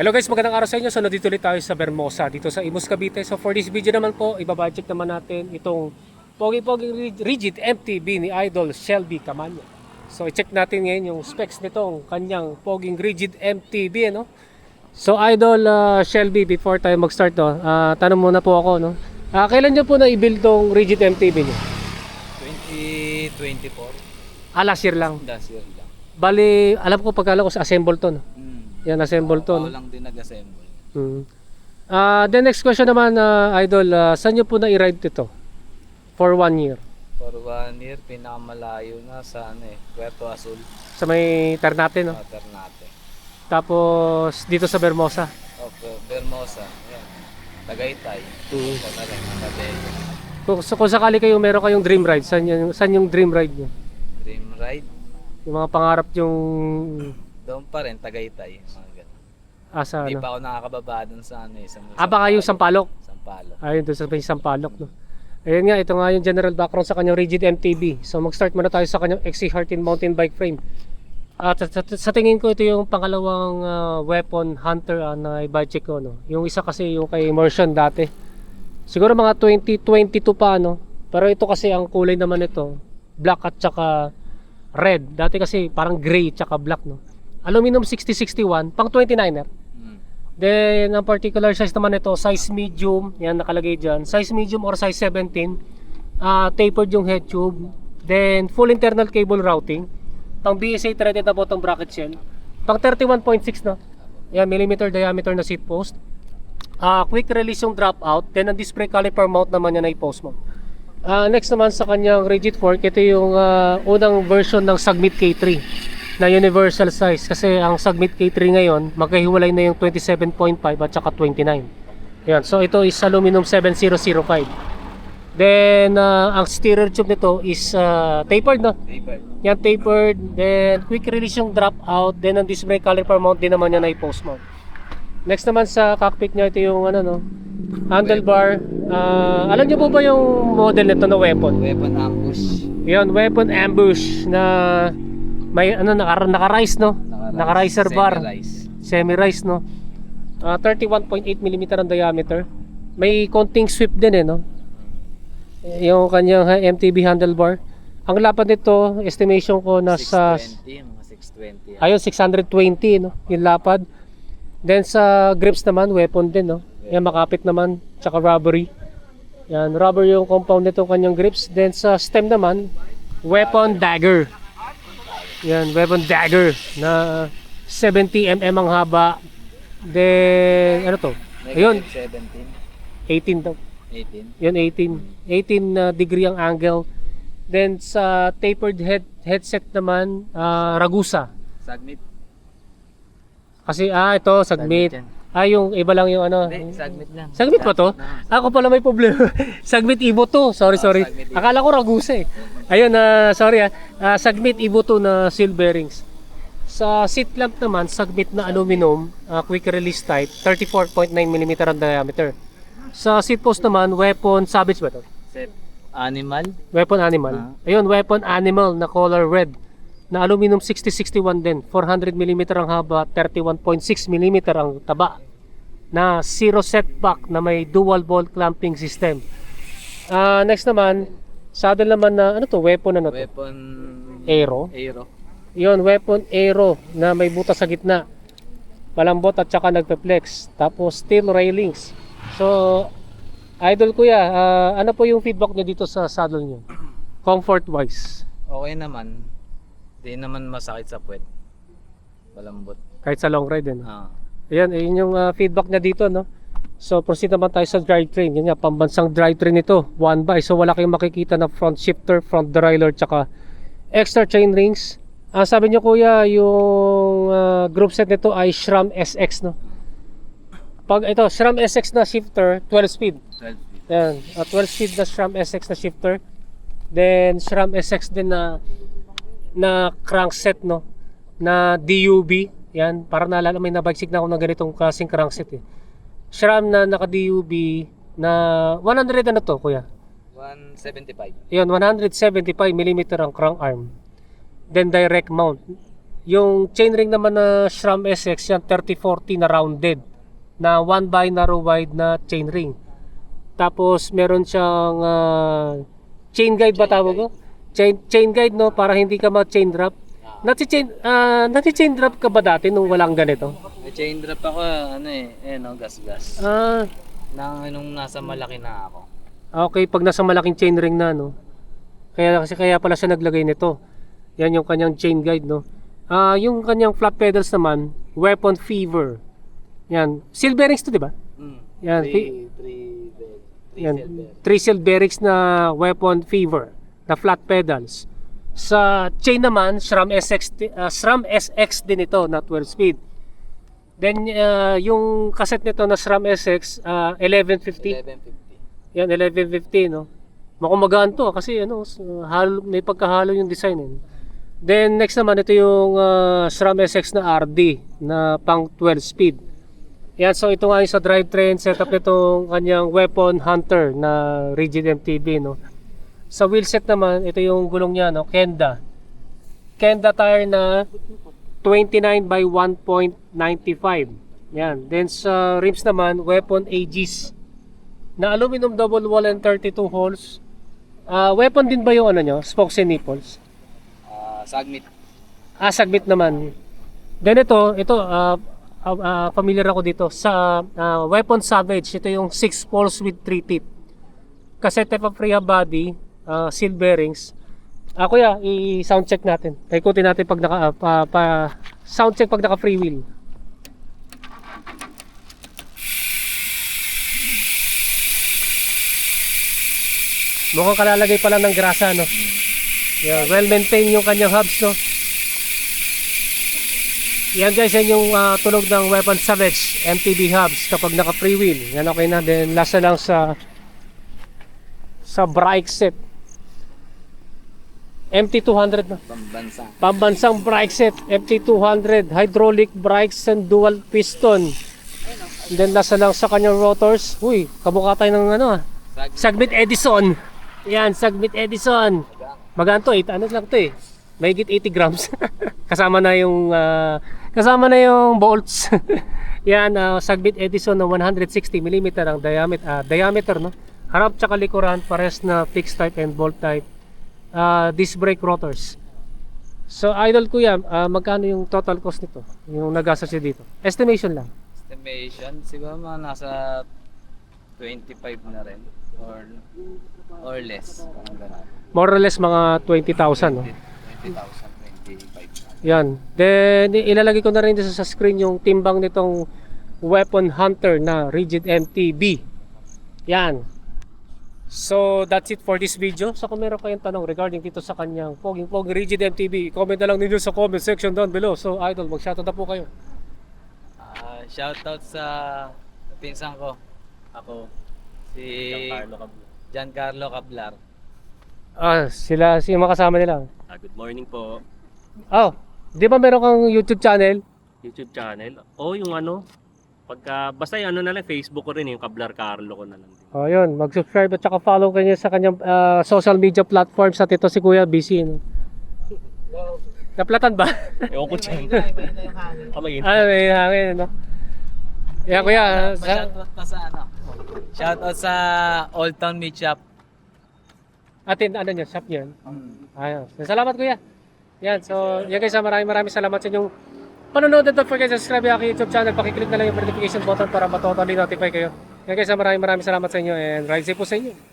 Hello guys, magandang araw sa inyo. So nandito ulit tayo sa Bermosa, dito sa Imus Cavite. So for this video naman po, ibabudget naman natin itong pogi-pogi rigid MTB ni Idol Shelby Camanya. So i-check natin ngayon yung specs nitong kanyang poging rigid MTB, ano? So Idol uh, Shelby, before tayo mag-start to, ah, tanong muna po ako, no? Ah, kailan nyo po na i-build tong rigid MTB nyo? 2024. Ah, last year lang. Last year lang. Bali, alam ko pagkala ko sa assemble to, no? Mm. Yan, assemble to, no? lang din nag-assemble. Mm. Ah, the next question naman, ah, Idol, ah, saan nyo po na i-ride ito? For one year. For one year, pinakamalayo na sa ano eh, Puerto Azul, Sa may Ternate, no? Ternate. Tapos, dito sa Bermosa. Okay, Bermosa, yan. Tagaytay. Mm. Rin, Matadeo. Kung, so, kung sakali kayo meron kayong dream ride, saan yung, saan yung dream ride nyo? Dream Ride. Yung mga pangarap yung Doon pa rin, Tagaytay. Mga ganun. asa, Hindi ano? pa ako nakakababa dun sa ano eh, sa Ah, baka yung Sampalok. Sampalo. Ayun, doon sa may Sampalok, no? Ayun nga, ito nga yung general background sa kanyang rigid MTB. So, mag-start muna tayo sa kanyang XC13 mountain bike frame. At sa, sa, sa tingin ko, ito yung pangalawang ah, weapon hunter ah, na i-budget ko, no? Yung isa kasi yung kay Immersion dati. Siguro mga 2022 pa, no? Pero ito kasi ang kulay naman ito, black at saka red. Dati kasi parang gray at saka black, no? Aluminum 6061, pang 29er. Mm. Then, ang particular size naman ito, size medium, yan nakalagay dyan. Size medium or size 17, ah tapered yung head tube. Then, full internal cable routing. Pang BSA threaded na bottom bracket shell. Pang 31.6 no? Yan, millimeter diameter na seat post. Ah, quick release yung drop out. Then, ang brake caliper mount naman yan ay post mount. Ah, next naman sa kanyang rigid fork, ito yung ah, unang version ng Submit K3 na universal size. Kasi ang Submit K3 ngayon magkahiwalay na yung 27.5 at saka 29 yan so ito is aluminum 7005 then ah, ang steerer tube nito is ah, tapered no? Paper. yan tapered then quick release yung drop out then ang disc brake caliper mount din naman yan ay post mount. Next naman sa cockpit niya ito yung ano no? Handlebar. Ah, alam niyo po ba yung model nito na weapon? Weapon ambush. yan weapon ambush na may ano naka, naka-rise no? Naka-riser bar. Semi-rise. no? Ah, 31.8 mm ang diameter. May konting sweep din eh no? Yung kanyang MTB handlebar. Ang lapad nito estimation ko nasa 620, mga 620. ayun 620 no? Yung lapad. Then sa grips naman weapon din no? Yan makapit naman tsaka rubbery yan rubber yung compound nito kanyang grips. Then sa stem naman weapon dagger yan weapon dagger na 70 mm ang haba. Then ano to? Ayun. Negative 18 daw. 17, 18. yun 18 18 na degree ang angle. Then sa tapered head headset naman ah, ragusa. Submit. kasi ah ito submit yan. Ah yung iba lang yung ano Hindi, submit lang. Sagmit ba to? Ako pala may problema. Sagmit Ibo to. Sorry, Ah, sorry. Sagmit. Akala ko Ragusa eh. Ayun, na sorry ah. Ah, Sagmit Ibo to na seal bearings. Sa seat lamp naman, Sagmit na aluminum, ah, quick release type, 34.9 mm ang diameter. Sa seat post naman, weapon savage ba to? Animal. Weapon animal. Ah. Ayun, weapon animal na color red. Na aluminum 6061 din. 400 mm ang haba, 31.6 mm ang taba. Na zero setback na may dual ball clamping system. Ah, next naman, saddle naman na ano to, weapon ano to? Weapon. Aero. Aero. Yon, weapon aero na may butas sa gitna. Palambot at saka nagpe-flex. Tapos steel railings. So, idol kuya, ah, ano po yung feedback niyo dito sa saddle niyo? Comfort wise. Okay naman. Di naman masakit sa puwet. Malambot. Kahit sa long ride, ano? Ah. Ayan, ayun yung ah, feedback niya dito, no? So, proceed naman tayo sa drivetrain. Yan nga, pambansang drivetrain ito. One by. So, wala kayong makikita na front shifter, front derailleur, tsaka extra chain rings. Ah, sabi niyo kuya, yung ah, group set nito ay SRAM SX, no? Pag ito, SRAM SX na shifter, 12 speed. 12 feet. Ayan, ah, 12 speed na SRAM SX na shifter. Then, SRAM SX din na na crankset, no? Na DUB. Yan, para naalala may nabagsik na ako ng ganitong klaseng crankset eh. SRAM na naka-DUB na 100 ano to, kuya? 175. Yun, 175 mm ang crank arm. Then direct mount. Yung chainring naman na SRAM SX, yan 3040 na rounded na one by narrow wide na chainring. Tapos meron siyang ah, chain guide ba tawag ko? Chain, chain guide no para hindi ka ma-chain drop. Nati-chain ah nati-chain drop ka ba dati nung walang ganito? May chain drop ako, ano eh, eh no, gas-gas. Ah, Nang nung nasa malaki na ako. okay pag nasa malaking chain ring na no. Kaya kasi kaya pala siya naglagay nito. Yan yung kanyang chain guide no. Ah, yung kanyang flat pedals naman, Weapon Fever. Yan, seal bearings to, di ba? Mm. Yan, Three, three, bed, three yan, silver. three seal bearings na Weapon Fever, na flat pedals. Sa chain naman, SRAM SX, ah, SRAM SX din ito na 12 speed. Then ah, yung cassette nito na SRAM SX ah, 1150. 1150. Yan 1150 no. Makumagaan to kasi ano, halo, may pagkahalo yung design eh. Then next naman ito yung ah, SRAM SX na RD na pang 12 speed. Yan so ito nga yung sa drivetrain setup nitong kanyang weapon hunter na rigid MTB no. Sa wheelset naman ito yung gulong niya no, Kenda. Kenda tire na 29 by 1.95. Yan. Then sa rims naman weapon Aegis na aluminum double wall and 32 holes. Ah, weapon din ba yung ano nyo? Spokes and nipples? Ah, sagmit. Ah, sagmit naman. Then ito, ito, ah, ah, ah, familiar ako dito. Sa ah, Weapon Savage, ito yung 6 poles with 3 tip. Cassette type of rear body, ah, seal bearings. Ah, kuya, i-sound check natin. Ikutin natin pag naka, ah, pa, pa, sound check pag naka free wheel. Mukhang kalalagay pa lang ng grasa, no? Yeah, well maintained yung kanyang hubs, no? Yan guys, yan yung ah, tunog ng Weapon Savage MTB hubs kapag naka free wheel. Yan okay na. Then last na lang sa sa brake set. MT200 na. Pambansa. Pambansang brake set, MT200, hydraulic brakes and dual piston. And then last na lang sa kanyang rotors. Uy, kamukha tayo ng ano ah. Sagmit. Sagmit Edison. Yan, Sagmit Edison. Magaan to, 8 ano lang to eh. Mahigit 80 grams. kasama na yung ah, kasama na yung bolts. Yan, ah, Sagbit Edison na 160 mm ang diameter, ah, diameter no. Harap tsaka likuran pares na fixed type and bolt type. Ah, disc brake rotors. So idol kuya, ah, magkano yung total cost nito? Yung nagastos siya dito? Estimation lang. Estimation, siguro mga nasa 25 na rin. Or or less. More or less mga 20,000 no. 20,000, 25. Yan. Then, ilalagay ko na rin dito sa screen yung timbang nitong Weapon Hunter na Rigid MTB. Yan. So, that's it for this video. So, kung meron kayong tanong regarding dito sa kanyang Poging Poging Rigid MTB, comment na lang ninyo sa comment section down below. So, idol, mag-shoutout na po kayo. Ah, shoutout sa pinsan ko. Ako. Si Giancarlo Cablar. Ah, sila, si mga kasama nila. Ah, good morning po. Oh, di ba meron kang YouTube channel? YouTube channel. O yung ano, pagka, basta yung ano na lang, Facebook ko rin, yung Kablar Carlo ko na lang. din. Oh, yun. Mag-subscribe at saka follow kanya sa kanyang ah, social media platforms at ito si Kuya busy. No? Naplatan ba? Ewan ko dyan. Ah, may ah, may hangin, no? Yeah, kuya. Sa, Shoutout pa sa ano. Shoutout sa Old Town Meat Shop. atin, ano nyo, shop nyo. Ayun. Salamat, kuya. Yan, so, yan guys, ah, maraming maraming salamat sa inyong panonood and don't forget subscribe yung aking YouTube channel. Pakiclick na lang yung notification button para matotally notify kayo. Yan guys, maraming maraming salamat sa inyo and ride safe po sa inyo.